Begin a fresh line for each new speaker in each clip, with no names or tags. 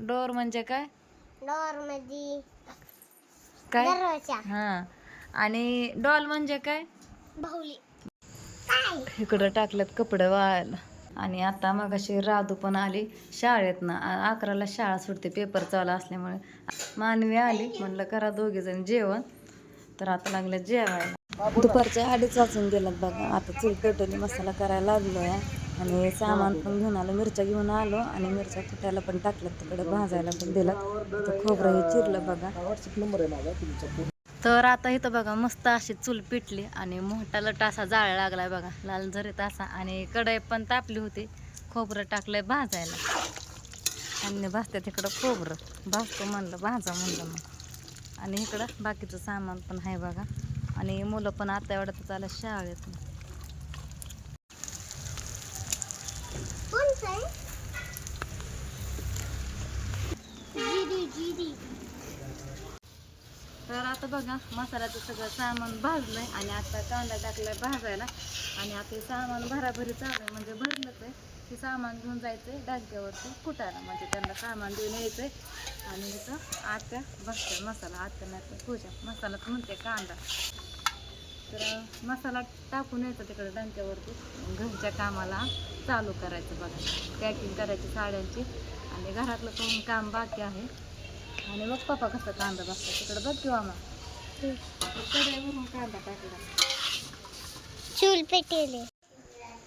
Door म्हणजे काय?
डोरमध्ये
काय? हा. आणि डॉल म्हणजे काय?
बाहुली. काय
इकडं टाकल्यात कपडे वाळायला. आणि आता मग अशी राधू पण आली शाळेत ना अकराला शाळा सुटते पेपर चालू असल्यामुळे. मानवी आली म्हणलं करा दोघे जण जेवण. तर आता लागलं जेवायला. दुपारच्या अडीच वाजून गेलात बघा. आता चूल पेटवली मसाला करायला लागलो आहे आणि सामान पण घेऊन आलो मिरच्या घेऊन आलो आणि मिरच्या फुटायला पण टाकलं तिकडे भाजायला पण दिलं तर खोबरं हे चिरलं बघा. तर आता इथं बघा मस्त अशी चूल पिटली आणि मोठाला टासा जाळ लागलाय बघा लाल झरीत तासा आणि कढई पण तापली होती. खोबरं टाकलंय भाजायला. आणि भाजते तिकडं खोबरं. भाजतो म्हणलं भाजा म्हणलं मग. आणि इकडं बाकीचं सामान पण आहे बघा. आणि मुलं पण आता एवढं तर आलं शाळेत
कोणचं आहे जिरी जिरी
तर आता बघा मसाल्याचं सगळं सामान भाजलंय आणि आता कांदा टाकलाय भाजायला. आणि आता हे सामान भराभरी चालू आहे म्हणजे भरलंच आहे ते सामान घेऊन जायचंय डाग्यावरती कुटायला म्हणजे त्यांना सामान देऊन यायचंय. आणि इथं आत्या बसतोय मसाला आत्या नाही पूजा. मसाला तर म्हणते कांदा. तर मसाला टाकून यायचा तिकडे डंक्यावरती घरच्या कामाला चालू करायचं बघा. पॅकिंग करायची साड्यांची. आणि घरातलं पण काम बाकी आहे. आणि मग पप्पा कसं कांदा बसतो तिकडे बघ किंवा मग कढईवरून कांदा टाकला
चूल पेटेले.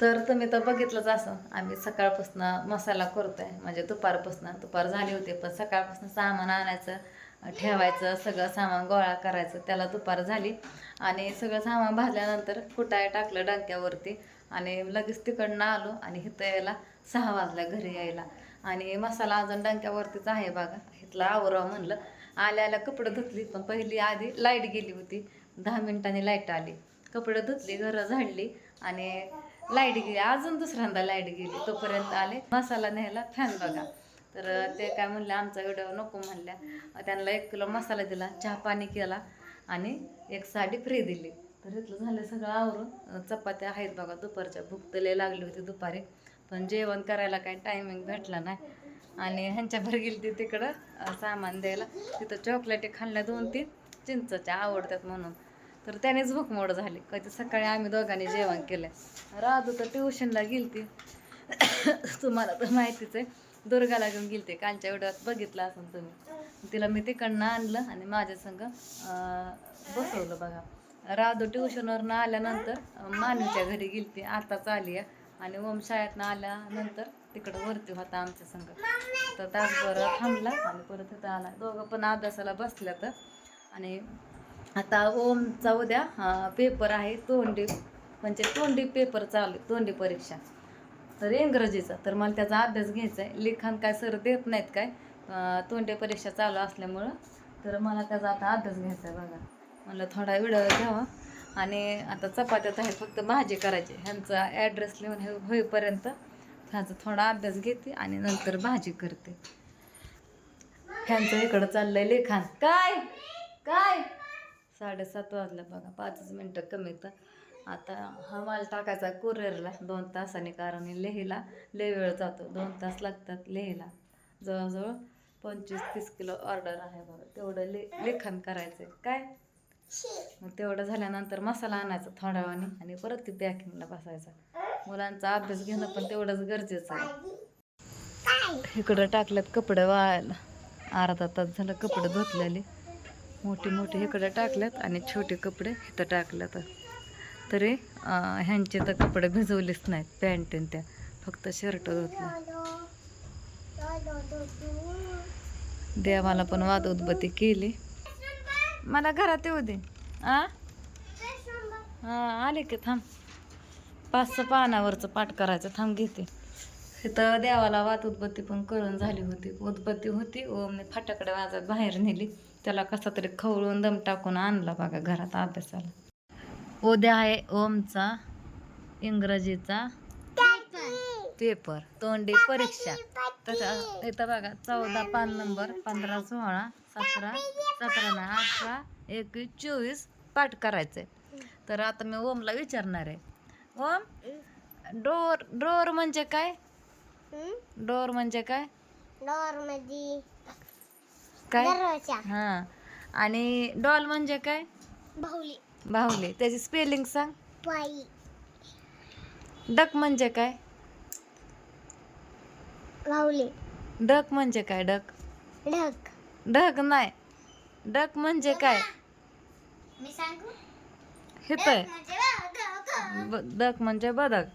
तर तुम्ही तर बघितलंच असं आम्ही सकाळपासून मसाला करतोय. म्हणजे दुपारपासून दुपार झाली होती पण सकाळपासून सामान आणायचं ठेवायचं सगळं सामान गोळा करायचं त्याला दुपार झाली. आणि सगळं सामान भाजल्यानंतर कुटाय टाकलं डंक्यावरती आणि लगेच तिकडनं आलो आणि इथं यायला सहा वाजल्या घरी यायला. आणि मसाला अजून डंक्यावरतीच आहे बघा इथला आवरावं म्हणलं. आल्या आल्या धुतली पण पहिली आधी लाइट गेली होती. दहा मिनिटांनी लाइट आली. कपडं धुतली घरं झाडली आणि लाइट गेली. अजून दुसऱ्यांदा लाइट गेली. तोपर्यंत आले. मसाला न्यायला फॅन बघा. तर ते काय म्हणले आमचा व्हिडिओ नको म्हणल्या. त्यांना एक किलो मसाला दिला चहा पाणी केला आणि एक साडी फ्री दिली. तर इथलं झालं सगळं आवरून. चपात्या आहेत बघा दुपारच्या. भूक तर लागली होती दुपारी. पण जेवण करायला काही टायमिंग भेटला नाही. आणि ह्यांच्या भर गेली ती तिकडं सामान द्यायला. तिथं चॉकलेटी खाल्ल्या दोन तीन चिंचच्या आवडतात म्हणून. तर त्यानेच भूकमोड झाली. कधी सकाळी आम्ही दोघांनी जेवण केलं. राधू तर ट्युशनला गेलती. तुम्हाला तर माहितीच आहे दुर्गाला घेऊन गेलते. कालच्या व्हिडिओत बघितलं असेल तुम्ही. तिला मी तिकडनं आणलं आणि माझ्या संग बसवलं बघा. राधू ट्युशनवरनं आल्यानंतर अं, मानूच्या घरी गेलती. आताच आली आहे आणि ओम शाळेतनं आल्यानंतर तिकडं वरती होता आमच्या संग. तर तासभर थांबला आणि परत तिथं आला. दोघं पण अभ्यासाला बसल्या तर. आणि आता ओमचा उद्या पेपर आहे तोंडी म्हणजे तोंडी पेपर चालू आहे, तोंडी परीक्षा. तर इंग्रजीचा. तर मला त्याचा अभ्यास घ्यायचा आहे लिखाण काय सर देत नाहीत काय? तोंडी परीक्षा चालू असल्यामुळं. तर मला त्याचा आता अभ्यास घ्यायचा आहे बघा. म्हणलं थोडा वेळ घ्यावा. आणि आता चपात्यात आहे फक्त भाजी करायची. ह्यांचा ॲड्रेस लिहून हे होईपर्यंत ह्याचा थोडा अभ्यास घेते आणि नंतर भाजी करते. ह्यांचं इकडं चाललंय लिखाण काय? काय? साडेसात वाजलं बघा पाचच मिनटं कमी तर आता हा माल टाकायचा कुरिअरला दोन तासाने कारण लेहीला लय वेळ जातो. दोन तास लागतात लेहीला. जवळजवळ पंचवीस तीस किलो ऑर्डर आहे बघा. तेवढं ले लेखन करायचं काय? मग तेवढं झाल्यानंतर मसाला आणायचा थोड्या वेळाने आणि परत ते पॅकिंगला बसायचा. मुलांचा अभ्यास घेणं पण तेवढंच गरजेचं आहे. इकडं टाकल्यात कपडे वाळायला. अर्धा तास झालं कपडे धुतलेले. मोठी मोठी इकडे टाकल्यात आणि छोटे कपडे इथं टाकल्यात. तरी ह्यांचे तर कपडे भिजवलेच नाहीत पॅन्ट त्या. फक्त शर्ट धुतले देवाला पण वाद उदबत्ती केली. मला घरात येऊ दे. आ? हा आले की थांब. पाच सहा पानावरचं पाठ करायचं थांब घेते. इथं देवाला वात उत्पत्ती पण करून झाली होती. उत्पत्ती होती ओमने फाटाकडे वाजत बाहेर नेली. त्याला कसा तरी खवळून दम टाकून आणला बघा घरात अभ्यासाला. उद्या आहे ओमचा इंग्रजीचा पेपर तोंडी परीक्षा. तसं इथं बघा चौदा पान नंबर पंधरा सोळा सतरा सतरा ना अठरा एकवीस चोवीस पाठ करायचे तर आता मी ओमला विचारणार आहे. ओम डोर डोर म्हणजे काय? डोर म्हणजे काय?
डॉरमध्ये
काय? हां. आणि डॉल म्हणजे काय?
बाहुली.
बाहुली. त्याची स्पेलिंग सांग. डक म्हणजे काय?
बाहुली.
डक म्हणजे काय डक?
ढग.
ढग नाही. डक म्हणजे काय?
मी सांगू?
डक म्हणजे बदक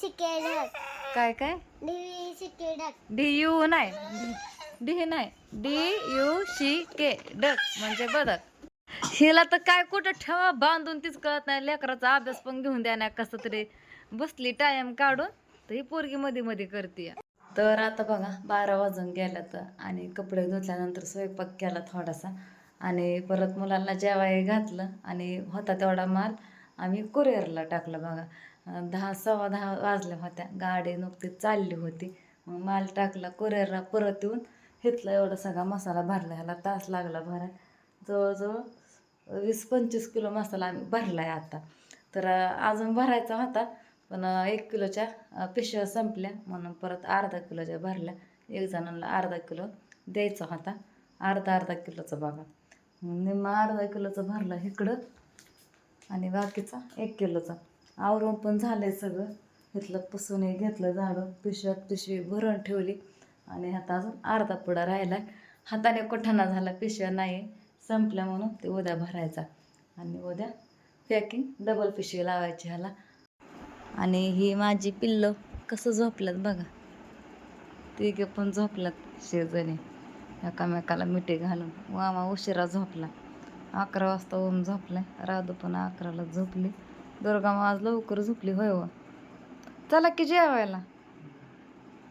शिके ढग.
काय काय? डी यू नाही. डी नाही. D U C K duck म्हणजे बदक हिला तर काय कुठं ठेवा बांधून तीच कळत नाही. लेकराचा अभ्यास पण घेऊन द्या ना कसं तरी. बसली टाइम काढून तर ही पोरगी मध्ये मध्ये करते. तर आता बघा बारा वाजून गेल्या तर आणि कपडे धुतल्यानंतर स्वयंपाक केला थोडासा. आणि परत मुलांना जेवाय घातलं आणि होता तेवढा माल आम्ही कुरिअरला टाकलं बघा. दहा सव्वा दहा वाजल्या होत्या. गाडी नुकतीच चालली होती. मग माल टाकला कुरिअरला परत येऊन घेतला. एवढा सगळा मसाला भरला. ह्याला तास लागला भराय जवळजवळ वीस पंचवीस किलो मसाला आम्ही भरला आहे आता. तर अजून भरायचा होता पण एक किलोच्या पिशव्या संपल्या. म्हणून परत अर्धा किलोच्या भरल्या. एक जणांना अर्धा किलो द्यायचा होता. अर्धा अर्धा किलोचं बघा. म्हणजे निम्मा अर्धा किलोचं भरलं इकडं आणि बाकीचा एक किलोचा. आवरून पण झालंय सगळं. इथलं पुसूनही घेतलं झाडून पिशव्यात पिशवी भरून ठेवली आणि आता अजून अर्धा पुडा राहिला हाताने कोठाना झाला पिशव्या नाही. संपल्या म्हणून ते उद्या भरायचा. आणि उद्या पॅकिंग डबल पिशवी लावायची ह्याला. आणि ही माझी पिल्लं कसं झोपल्यात बघा. तिघे पण झोपल्यात शेजणी एकामेकाला मिठी घालून. मामा उशिरा झोपला. अकरा वाजता ओम झोपलाय. राधू पण अकराला झोपली. दुर्गा आज लवकर झोपली होय व. चला की जेवायला.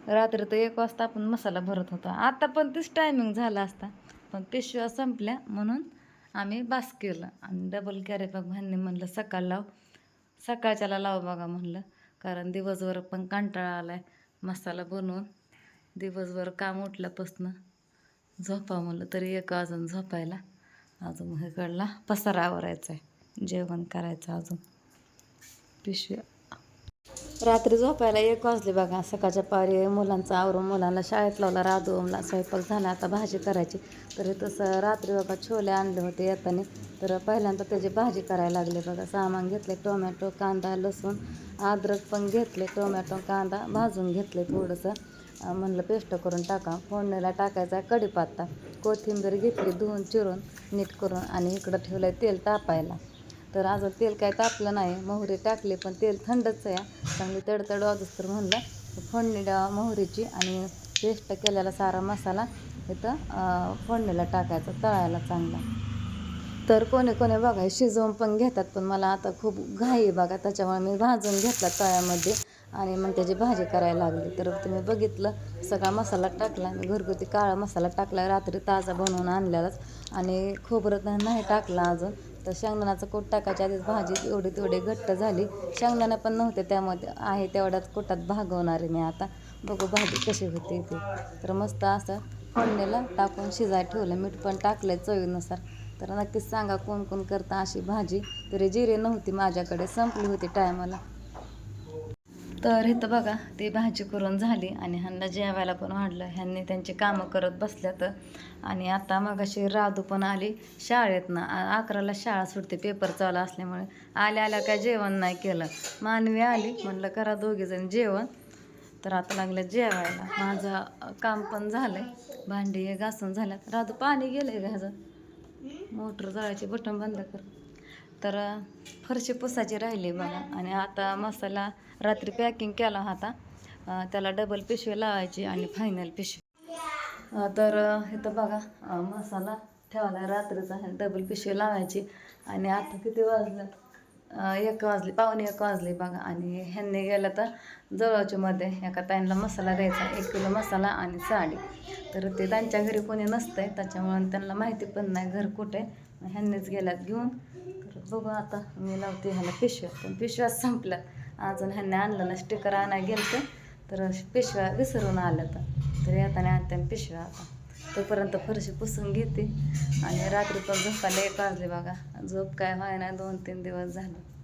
रात्री तर एक वाजता आपण मसाला भरत होतो. आता पण तीच टायमिंग झाला असता. पण पिशव्या संपल्या म्हणून आम्ही बास केलं. आणि डबल कॅरी बॅग म्हणलं सकाळ लाव. सकाळच्याला लाव बघा म्हणलं. कारण दिवसभर पण कंटाळा आलाय. मसाला बनवून दिवसभर काम उठल्यापासनं झोपा म्हणलं तरी एक अजून झोपायला. अजून इकडला पसारा आवरायचा आहे जेवण करायचं अजून. पिशव्या. रात्री झोपायला एक वाजले बघा. सकाळच्या पारी मुलांचं आवरून मुलांना शाळेत लावला. राधूमला स्वयंपाक झाला. आता भाजी करायची. तर तसं रात्री बघा छोले आणले होते येताना. तर पहिल्यांदा त्याची भाजी करायला लागले बघा. सामान घेतले टोमॅटो कांदा लसूण अद्रक पण घेतले टोमॅटो कांदा भाजून घेतले थोडंसं. म्हणलं पेस्ट करून टाका. फोडणीला टाकायचा कढीपत्ता. कोथिंबीर घेतली धुवून चिरून नीट करून आणि इकडं ठेवलं आहे तेल तापायला. तर अजून तेल काय तापलं नाही. मोहरी टाकली पण तेल थंडच आहे. चांगली तडतड वाजूस तर म्हणलं. फोडणी मोहरीची आणि पेस्ट केलेला सारा मसाला इथं फोडणीला टाकायचा तळायला चांगला. तर कोणी कोणी बघा शिजवून पण घेतात पण मला आता खूप घाई बघा. त्याच्यामुळे मी भाजून घेतला तळ्यामध्ये. आणि मग त्याची भाजी करायला लागली. तर तुम्ही बघितलं सगळा मसाला टाकला मी घरगुती काळा मसाला टाकला रात्री ताजा बनवून आणलेलाच. आणि खोबरं तर नाही टाकला अजून तर शेंगदाण्याचं कोट टाकायच्या आधीच भाजी एवढी तेवढी घट्ट झाली. शेंगदाणे पण नव्हते त्यामध्ये आहे तेवढ्याच कोटात भागवणारे मी आता. बघू भाजी कशी होती ती. तर मस्त असं फोडणीला टाकून शिजायला ठेवलं मीठ पण टाकलं चवीनुसार. तर नक्कीच सांगा कोण कोण करता अशी भाजी. तरी जिरे नव्हती माझ्याकडे संपली होती टायमाला. तर इथं बघा ती भाजी करून झाली आणि ह्यांना जेवायला पण वाढलं. ह्यांनी त्यांची कामं करत बसल्यात. आणि आता मग अशी राधू पण आली शाळेतनं. अकराला शाळा सुटते पेपर चालू असल्यामुळे. आल्या आल्या काय जेवण नाही केलं. मानवी आली म्हणलं करा दोघीजण जेवण. तर आता लागलं जेवायला. माझं काम पण झालंय. भांडी हे घासून झाल्यात. राधू पाणी गेलंय आहे ह्याचं? मोटर जळायचे बटन बंद कर. तर फरशी पुसायची राहिली बघा. आणि आता मसाला रात्री पॅकिंग केला होता. त्याला डबल पिशवी लावायची आणि फायनल पिशवी. तर इथं बघा मसाला ठेवायला रात्रीचा डबल पिशवी लावायची. आणि आता किती वाजलं एक वाजली पावणे एक वाजली बघा. आणि ह्यांनी गेलं तर जवळच्या मध्ये एका ताईंना मसाला द्यायचा एक किलो मसाला आणि साडी. तर ते त्यांच्या घरी कोणी नसतंय त्याच्यामुळे त्यांना माहिती पण नाही घर कुठे. ह्यांनीच गेल्यात घेऊन. बघू आता. मी लावते ह्याला पिशव्या. पण पिशव्या संपल्या. अजून ह्यांनी आणलं ना स्टिकर आणायला गेलं तर पिशव्या विसरून आल्या तर येताना आणते पिशव्या आता. तोपर्यंत फरशी पुसून घेते. आणि रात्री पण झोपायला एक वाजले बघा. झोप काय व्हाय नाही दोन तीन दिवस झालं.